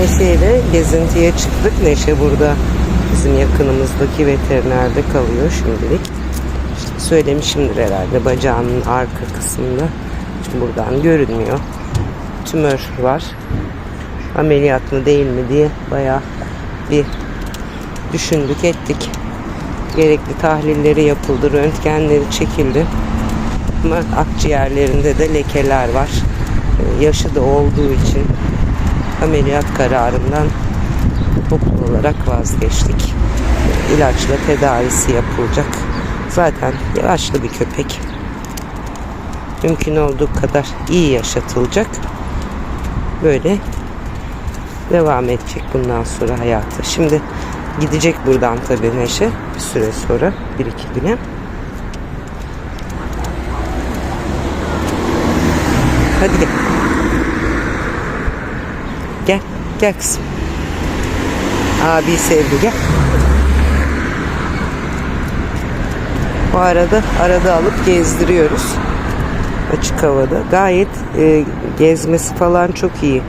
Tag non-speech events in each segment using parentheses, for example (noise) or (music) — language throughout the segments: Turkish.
Neşe'yle gezintiye çıktık. Neşe burada bizim yakınımızdaki veterinerde kalıyor şimdilik. İşte söylemişimdir herhalde bacağının arka kısmında. Şimdi buradan görünmüyor. Tümör var. Ameliyat mı değil mi diye bayağı bir düşündük ettik. Gerekli tahlilleri yapıldı, röntgenleri çekildi. Ama akciğerlerinde de lekeler var. Ee, Yaşı da olduğu için ameliyat kararından toplu olarak vazgeçtik. İlaçla tedavisi yapılacak. Zaten yaşlı bir köpek. Mümkün olduğu kadar iyi yaşatılacak. Böyle devam edecek bundan sonra hayatı. Şimdi gidecek buradan tabii Neşe bir süre sonra bir iki güne. Hadi gel. Gel. Gel kızım. Abi sevdi gel. Bu arada arada alıp gezdiriyoruz. Açık havada. Gayet e, gezmesi falan çok iyi.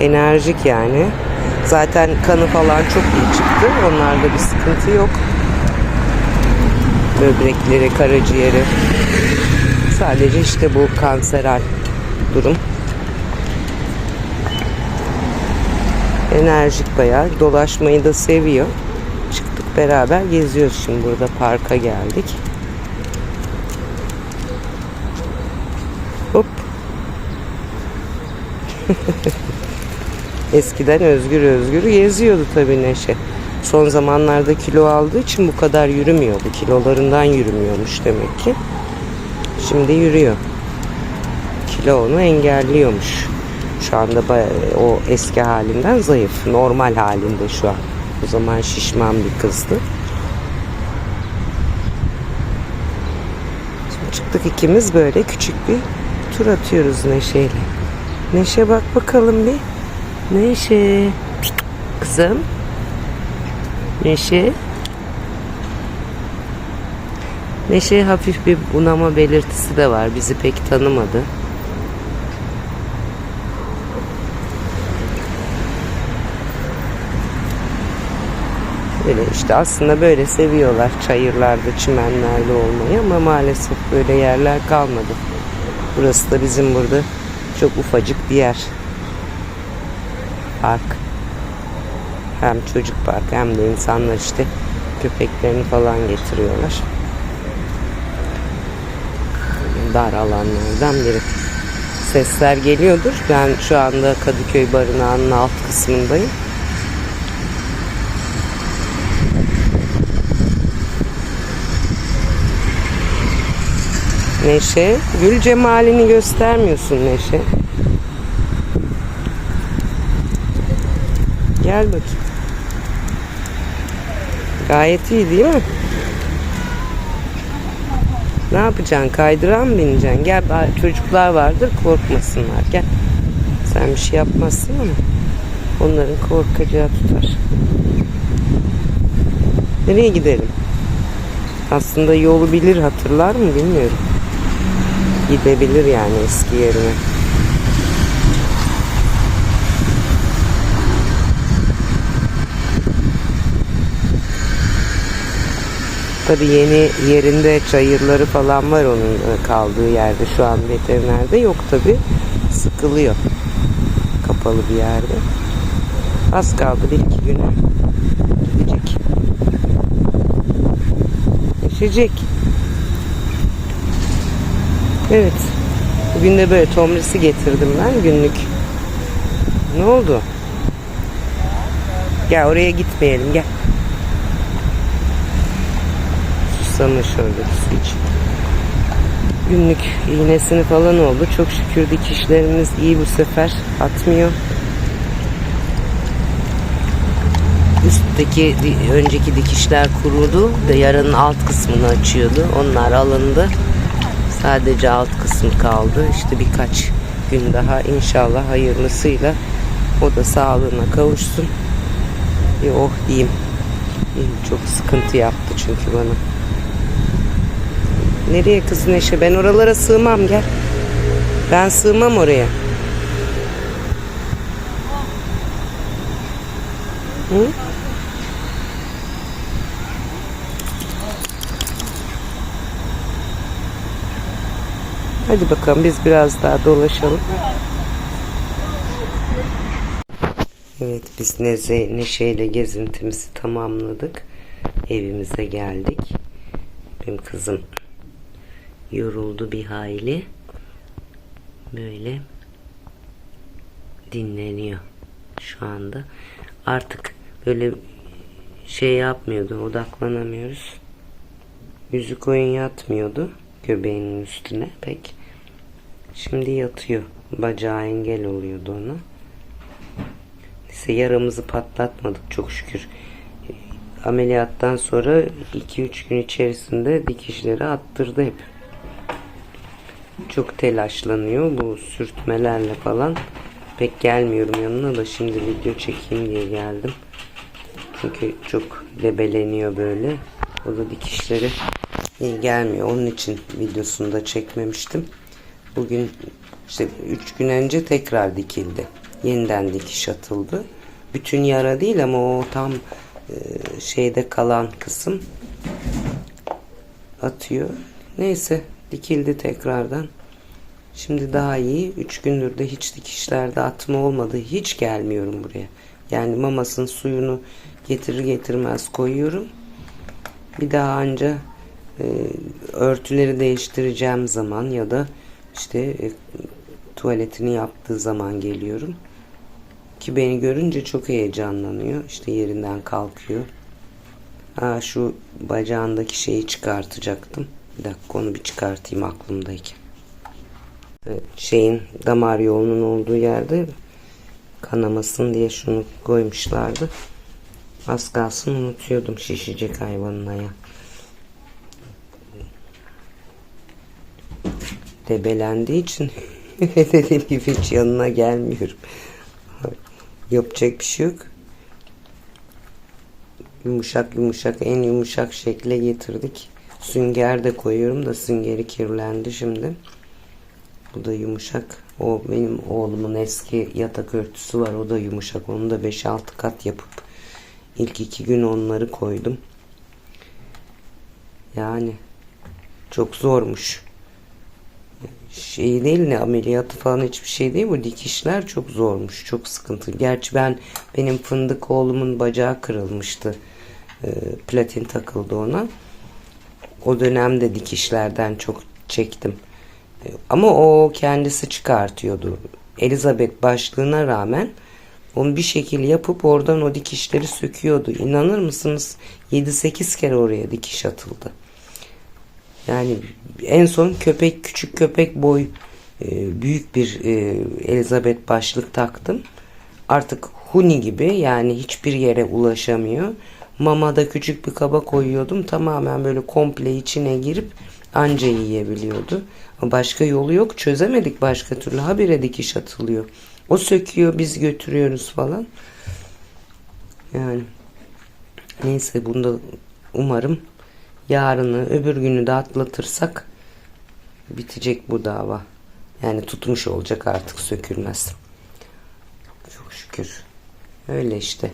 Enerjik yani. Zaten kanı falan çok iyi çıktı. Onlarda bir sıkıntı yok. Böbrekleri, karaciğeri. Sadece işte bu kanseral durum. Enerjik bayağı. Dolaşmayı da seviyor. Çıktık beraber geziyoruz şimdi burada parka geldik. Hop. (laughs) Eskiden özgür özgür geziyordu tabii Neşe. Son zamanlarda kilo aldığı için bu kadar yürümüyordu. Kilolarından yürümüyormuş demek ki. Şimdi yürüyor. Kilo onu engelliyormuş. Şu anda o eski halinden zayıf. Normal halinde şu an. O zaman şişman bir kızdı. Şimdi çıktık ikimiz böyle küçük bir tur atıyoruz Neşe'yle. Neşe bak bakalım bir. Neşe. Kızım. Neşe. Neşe hafif bir bunama belirtisi de var. Bizi pek tanımadı. Böyle işte aslında böyle seviyorlar çayırlarda, çimenlerde olmayı ama maalesef böyle yerler kalmadı. Burası da bizim burada çok ufacık bir yer. Park. Hem çocuk park hem de insanlar işte köpeklerini falan getiriyorlar. Dar alanlardan biri. Sesler geliyordur. Ben şu anda Kadıköy Barınağı'nın alt kısmındayım. Neşe. Gül cemalini göstermiyorsun Neşe. Gel bakayım. Gayet iyi değil mi? Ne yapacaksın? Kaydıran mı bineceksin? Gel çocuklar vardır korkmasınlar. Gel. Sen bir şey yapmazsın ama onların korkacağı tutar. Nereye gidelim? Aslında yolu bilir hatırlar mı bilmiyorum. Gidebilir yani eski yerine. Tabii yeni yerinde çayırları falan var onun e, kaldığı yerde. Şu an veterinerde yok tabii. Sıkılıyor. Kapalı bir yerde. Az kaldı bir iki güne. Gidecek. Yaşayacak. Evet. Bugün de böyle tomrisi getirdim ben günlük. Ne oldu? Gel oraya gitmeyelim gel. Susamış orada su iç. Günlük iğnesini falan oldu. Çok şükür dikişlerimiz iyi bu sefer. Atmıyor. Üstteki önceki dikişler kurudu yaranın alt kısmını açıyordu. Onlar alındı. Sadece alt kısmı kaldı. İşte birkaç gün daha inşallah hayırlısıyla o da sağlığına kavuşsun. Bir oh diyeyim. Çok sıkıntı yaptı çünkü bana. Nereye kız Neşe? Ben oralara sığmam gel. Ben sığmam oraya. Hı? Hadi bakalım biz biraz daha dolaşalım. Evet biz Neze, Neşe'yle gezintimizi tamamladık. Evimize geldik. Benim kızım yoruldu bir hayli. Böyle dinleniyor şu anda. Artık böyle şey yapmıyordu, odaklanamıyoruz. Yüzü koyun yatmıyordu göbeğinin üstüne pek. Şimdi yatıyor. Bacağı engel oluyordu ona. Neyse yaramızı patlatmadık çok şükür. Ameliyattan sonra 2-3 gün içerisinde dikişleri attırdı hep. Çok telaşlanıyor bu sürtmelerle falan. Pek gelmiyorum yanına da şimdi video çekeyim diye geldim. Çünkü çok lebeleniyor böyle. O da dikişleri iyi gelmiyor. Onun için videosunu da çekmemiştim. Bugün işte 3 gün önce tekrar dikildi. Yeniden dikiş atıldı. Bütün yara değil ama o tam e, şeyde kalan kısım atıyor. Neyse dikildi tekrardan. Şimdi daha iyi. 3 gündür de hiç dikişlerde atma olmadı. Hiç gelmiyorum buraya. Yani mamasının suyunu getirir getirmez koyuyorum. Bir daha anca e, örtüleri değiştireceğim zaman ya da işte e, tuvaletini yaptığı zaman geliyorum. Ki beni görünce çok heyecanlanıyor. İşte yerinden kalkıyor. Ha, şu bacağındaki şeyi çıkartacaktım. Bir dakika onu bir çıkartayım aklımdayken. Evet, şeyin damar yolunun olduğu yerde kanamasın diye şunu koymuşlardı. Az kalsın unutuyordum şişecek hayvanın ayağı. Debelendiği için (laughs) dediğim gibi hiç yanına gelmiyorum. Yapacak bir şey yok. Yumuşak yumuşak en yumuşak şekle getirdik. Sünger de koyuyorum da süngeri kirlendi şimdi. Bu da yumuşak. O benim oğlumun eski yatak örtüsü var. O da yumuşak. Onu da 5-6 kat yapıp ilk iki gün onları koydum. Yani çok zormuş. Şey değil ne ameliyatı falan hiçbir şey değil. Bu dikişler çok zormuş. Çok sıkıntı. Gerçi ben benim fındık oğlumun bacağı kırılmıştı. E, platin takıldı ona. O dönemde dikişlerden çok çektim. Ama o kendisi çıkartıyordu. Elizabeth başlığına rağmen onu bir şekilde yapıp oradan o dikişleri söküyordu. İnanır mısınız? 7-8 kere oraya dikiş atıldı. Yani en son köpek küçük köpek boy e, büyük bir e, Elizabeth başlık taktım. Artık huni gibi yani hiçbir yere ulaşamıyor. Mamada küçük bir kaba koyuyordum. Tamamen böyle komple içine girip anca yiyebiliyordu. Başka yolu yok. Çözemedik başka türlü. Habire dikiş atılıyor. O söküyor biz götürüyoruz falan. Yani neyse bunda umarım yarını öbür günü de atlatırsak bitecek bu dava. Yani tutmuş olacak artık sökülmez. Çok şükür. Öyle işte.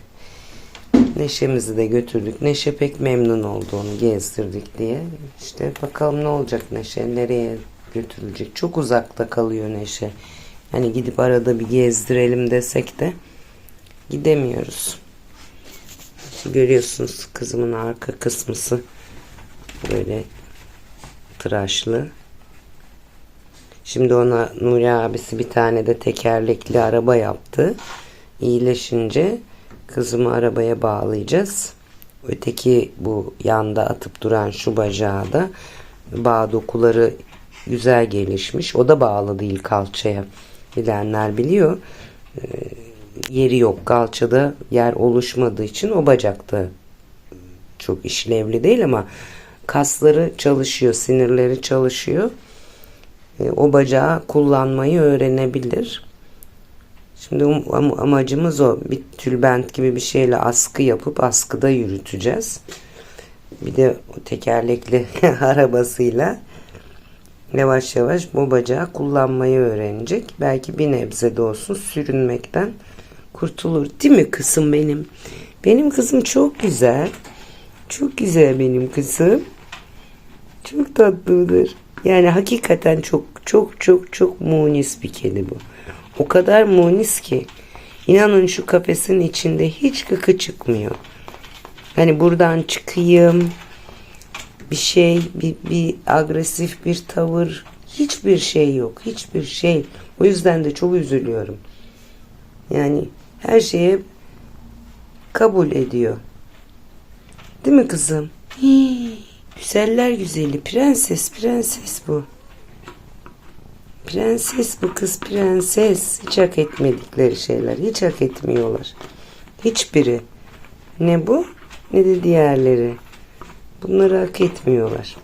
Neşemizi de götürdük. Neşe pek memnun oldu onu gezdirdik diye. İşte bakalım ne olacak Neşe nereye götürülecek. Çok uzakta kalıyor Neşe. Hani gidip arada bir gezdirelim desek de gidemiyoruz. Görüyorsunuz kızımın arka kısmısı böyle tıraşlı. Şimdi ona Nuri abisi bir tane de tekerlekli araba yaptı. İyileşince kızımı arabaya bağlayacağız. Öteki bu yanda atıp duran şu bacağı da bağ dokuları güzel gelişmiş. O da bağlı değil kalçaya. Bilenler biliyor. Ee, yeri yok. Kalçada yer oluşmadığı için o bacakta çok işlevli değil ama kasları çalışıyor, sinirleri çalışıyor. Ee, o bacağı kullanmayı öğrenebilir. Şimdi um, amacımız o. Bir tülbent gibi bir şeyle askı yapıp askıda yürüteceğiz. Bir de o tekerlekli (laughs) arabasıyla yavaş yavaş bu bacağı kullanmayı öğrenecek. Belki bir nebze de olsun sürünmekten kurtulur. Değil mi kızım benim? Benim kızım çok güzel. Çok güzel benim kızım. Çok tatlıdır. Yani hakikaten çok çok çok çok munis bir kedi bu. O kadar munis ki. İnanın şu kafesin içinde hiç gıkı çıkmıyor. Hani buradan çıkayım. Bir şey, bir, bir agresif bir tavır. Hiçbir şey yok. Hiçbir şey. O yüzden de çok üzülüyorum. Yani her şeye kabul ediyor. Değil mi kızım? Hii, güzeller güzeli. Prenses, prenses bu. Prenses bu kız prenses. Hiç hak etmedikleri şeyler. Hiç hak etmiyorlar. Hiçbiri. Ne bu ne de diğerleri. Bunları hak etmiyorlar.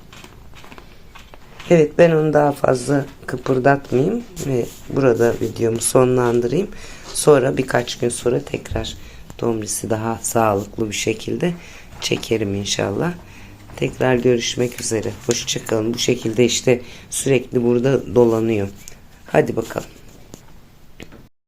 Evet ben onu daha fazla kıpırdatmayayım ve burada videomu sonlandırayım. Sonra birkaç gün sonra tekrar domrisi daha sağlıklı bir şekilde çekerim inşallah. Tekrar görüşmek üzere. Hoşçakalın. Bu şekilde işte sürekli burada dolanıyor. Hadi bakalım.